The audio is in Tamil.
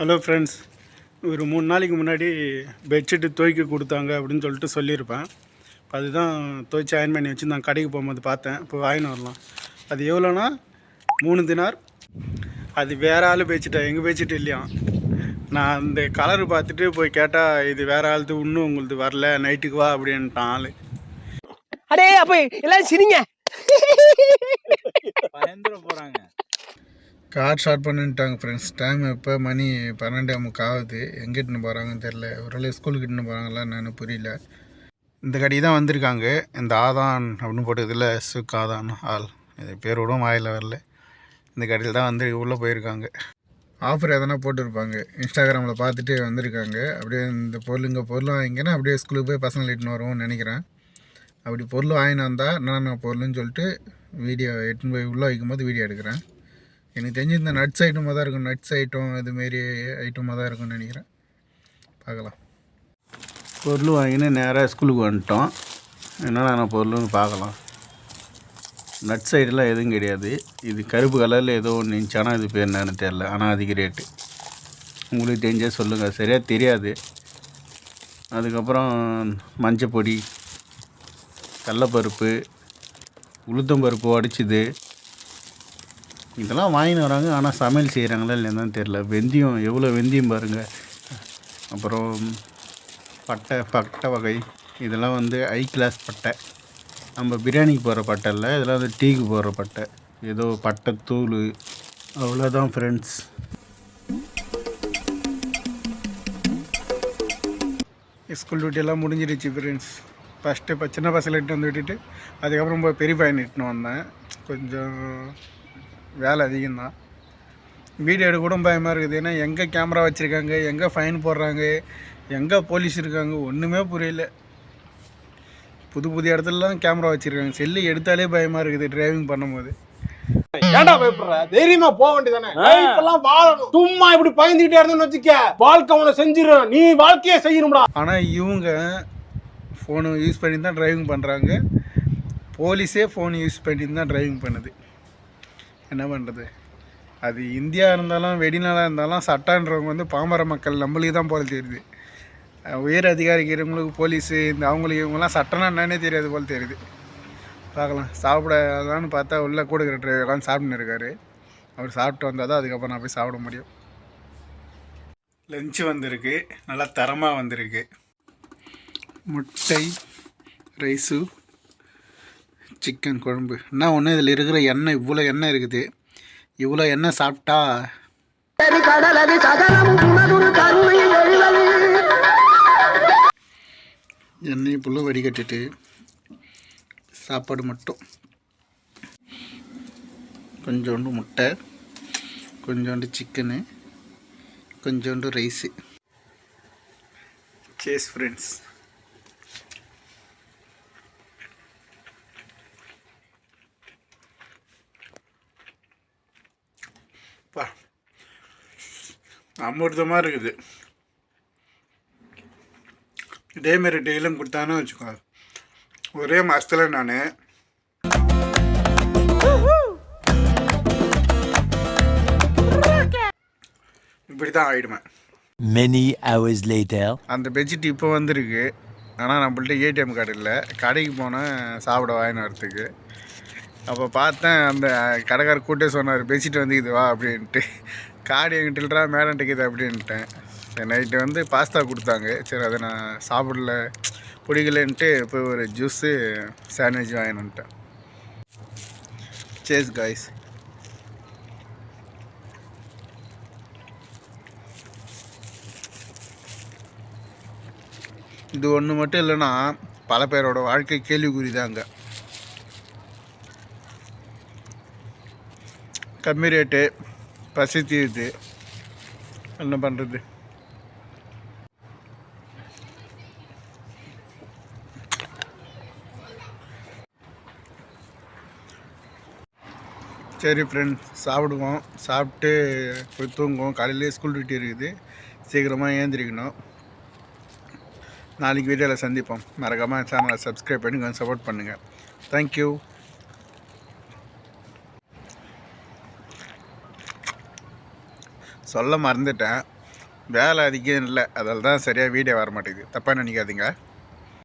ஹலோ ஃப்ரெண்ட்ஸ் ஒரு மூணு நாளைக்கு முன்னாடி பெட்ஷீட்டு துவைக்க கொடுத்தாங்க அப்படின்னு சொல்லிட்டு சொல்லியிருப்பேன். இப்ப அதுதான் துவைச்சி அயன் பண்ணி வச்சு நான் கடைக்கு போகும்போது பார்த்தேன். இப்போ வாங்கின்னு வரலாம். அது எவ்வளோனா மூணு தினார். அது வேற ஆள் பெட்ஷீட்டா எங்கள் பெட்ஷீட் இல்லையா? நான் அந்த கலர் பார்த்துட்டு போய் கேட்டால் இது வேற ஆளுது இன்னும் உங்களுக்கு வரல நைட்டுக்கு வா அப்படின்ட்டான் ஆள். அடே அப்ப எல்லாரும் சிரிங்க. பயந்துட போறாங்க. கார் ஸ்டார்ட் பண்ணிட்டாங்க ஃப்ரெண்ட்ஸ் டைம் இப்போ மணி பன்னெண்டே முக்கால் ஆகுது. எங்கே இட்டுன்னு போகிறாங்கன்னு தெரில ஒரு ஸ்கூலுக்கு இட்டுன்னு போகிறாங்களா என்னென்னு புரியல. இந்த கடைக்கு தான் வந்திருக்காங்க. இந்த ஆதான் அப்படின்னு போட்டு சுக் ஆதான் ஆள். இது பேரோடும் வாயில் வரல. இந்த கடையில் தான் வந்து உள்ளே போயிருக்காங்க. ஆஃபர் எதனா போட்டிருப்பாங்க. இன்ஸ்டாகிராமில் பார்த்துட்டு வந்திருக்காங்க. அப்படியே இந்த பொருள் இங்கே பொருள் வாங்கிங்கன்னா அப்படியே ஸ்கூலுக்கு போய் பசங்களை இட்டுன்னு வருவோம்னு நினைக்கிறேன். அப்படி பொருள் வாங்கினா வந்தால் என்னென்ன பொருள்னு சொல்லிட்டு வீடியோ எட்டுன்னு போய் உள்ளே வைக்கும்போது வீடியோ எடுக்கிறேன். எனக்கு தெரிஞ்சு இந்த நட்ஸ் ஐட்டமாக தான் இருக்கும். நட்ஸ் ஐட்டம் இதுமாரி ஐட்டமாக தான் இருக்கும்னு நினைக்கிறேன். பார்க்கலாம். பொருள் வாங்கினு நேராக ஸ்கூலுக்கு வந்துட்டோம். என்னென்ன பொருள்னு பார்க்கலாம். நட்ஸ் ஐட்டெல்லாம் எதுவும் கிடையாது. இது கருப்பு கலரில் ஏதோ ஒன்று இருந்துச்சு. ஆனால் இது பேர் என்னன்னு தெரில ஆனால் அதிக ரேட்டு உங்களுக்கு தெரிஞ்சால் சொல்லுங்கள் சரியாக தெரியாது. அதுக்கப்புறம் மஞ்சப்பொடி கடலப்பருப்பு உளுத்தம்பருப்பு உடச்சிது இதெல்லாம் வாங்கின்னு வராங்க. ஆனால் சமையல் செய்கிறாங்களா இல்லைன்னு தெரில வெந்தயம் எவ்வளோ வெந்தயம் பாருங்கள் அப்புறம் பட்டை பட்டை வகை. இதெல்லாம் வந்து ஹை கிளாஸ் பட்டை. நம்ம பிரியாணிக்கு போடுற பட்டை இல்லை. இதெல்லாம் வந்து டீக்கு போடுற பட்டை. ஏதோ பட்டை தூள். அவ்வளோதான் ஃப்ரெண்ட்ஸ் ஸ்கூல் டியூட்டியெல்லாம் முடிஞ்சிடுச்சு ஃப்ரெண்ட்ஸ் ஃபஸ்ட்டு இப்போ சின்ன பசங்களை இட்டு வந்து விட்டுட்டு அதுக்கப்புறம் போய் பெரிய பையன் இட்டுன்னு வந்தேன். கொஞ்சம் வேலை அதிகம்தான். வீடியோ எடுக்க கூட பயமாக இருக்குது. ஏன்னா எங்கே கேமரா வச்சுருக்காங்க எங்கே ஃபைன் போடுறாங்க எங்கே போலீஸ் இருக்காங்க ஒன்றுமே புரியல. புது புது இடத்துலலாம் கேமரா வச்சுருக்காங்க. செல்லு எடுத்தாலே பயமாக இருக்குது டிரைவிங் பண்ணும்போது. ஏன்டா பயப்படுற? தைரியமா போக வேண்டியதானே இப்பெல்லாம் வாழணும். சும்மா இப்படி பயந்துகிட்டே இருந்தேன்னு வச்சுக்க வாழ்க்கை உன செஞ்சிடும் நீ வாழ்க்கையே செய்யணும்டா. ஆனால் இவங்க ஃபோனு யூஸ் பண்ணி தான் டிரைவிங் பண்ணுறாங்க போலீஸே ஃபோன் யூஸ் பண்ணி தான் டிரைவிங் பண்ணுது. என்ன பண்ணுறது அது இந்தியா இருந்தாலும் வெளிநாடாக இருந்தாலும் சட்டன்றவங்க வந்து பாமர மக்கள் நம்மளுக்கு தான் போல தெரியுது. உயர் உயர் அதிகாரிக்கிறவங்களுக்கு போலீஸு இந்த அவங்களுக்கு இவங்கெல்லாம் சட்டம்னா என்னன்னே தெரியாது போல் தெரியுது. பார்க்கலாம். சாப்பிடலான்னு பார்த்தா உள்ளே கூட இருக்கிற டிரைவர் உட்காந்து சாப்பிட்டுன்னு இருக்காரு. அவர் சாப்பிட்டு வந்தால் தான் அதுக்கப்புறம் நான் போய் சாப்பிட முடியும். லஞ்சு வந்திருக்கு. நல்லா தரமாக வந்திருக்கு. முட்டை ரைஸு சிக்கன் குழம்பு. என்ன ஒன்று இதில் இருக்கிற எண்ணெய் இவ்வளோ எண்ணெய் இருக்குது. இவ்வளோ எண்ணெய் சாப்பிட்டா? எண்ணெய் புல்ல வடிகட்டிட்டு சாப்பாடு மட்டும். கொஞ்சோண்டு முட்டை கொஞ்சோண்டு சிக்கனு கொஞ்சோண்டு ரைஸு. சேஸ் ஃப்ரெண்ட்ஸ் அமிர்தமாக இருக்குது இதேமாரி டெய்லியும் கொடுத்தானே வச்சுக்கோ. ஒரே மாதத்தில் நான் இப்படி தான் ஆகிடுவேன் Many hours later. அந்த பெட்ஷீட் இப்போ வந்திருக்கு. ஆனால் நம்மள்ட்ட ஏடிஎம் கார்டு இல்லை. கடைக்கு போனேன் சாப்பிட வாங்கின்னு வரத்துக்கு. அப்போ பார்த்தேன் அந்த கடைக்கார கூட்டே சொன்னார் பெட்ஷீட் வந்து இது வா அப்படின்ட்டு. கார்டு எங்கிட்ட இல்லைடா மேடம் டிக்குது அப்படின்ட்டேன். நைட்டு வந்து பாஸ்தா கொடுத்தாங்க. சரி அதை நான் சாப்பிடல பிடிக்கலன்ட்டு போய் ஒரு ஜூஸு சாண்ட்விச் வாங்கினுட்டேன் சேஸ் காய்ஸ் இது ஒன்று மட்டும் இல்லைன்னா பல பேரோட வாழ்க்கை கேள்விக்குறி தாங்க கம்மி ரேட்டு பசி தீருது என்ன பண்ணுறது சரி ஃப்ரெண்ட்ஸ் சாப்பிடுவோம். சாப்பிட்டு போய் தூங்குவோம். காலையிலே ஸ்கூல் டியூட்டி இருக்குது. சீக்கிரமாக ஏந்திரிக்கணும். நாளைக்கு வீடியோவில் சந்திப்போம். மறக்காமல் சேனலை சப்ஸ்கிரைப் பண்ணி கொஞ்சம் சப்போர்ட் பண்ணுங்கள் தேங்க்யூ சொல்ல மறந்துட்டேன். வேலை அதிகம் இல்லை. அதில் தான் சரியாக வீடியோ வர மாட்டேங்குது தப்பாக நினைக்காதீங்க.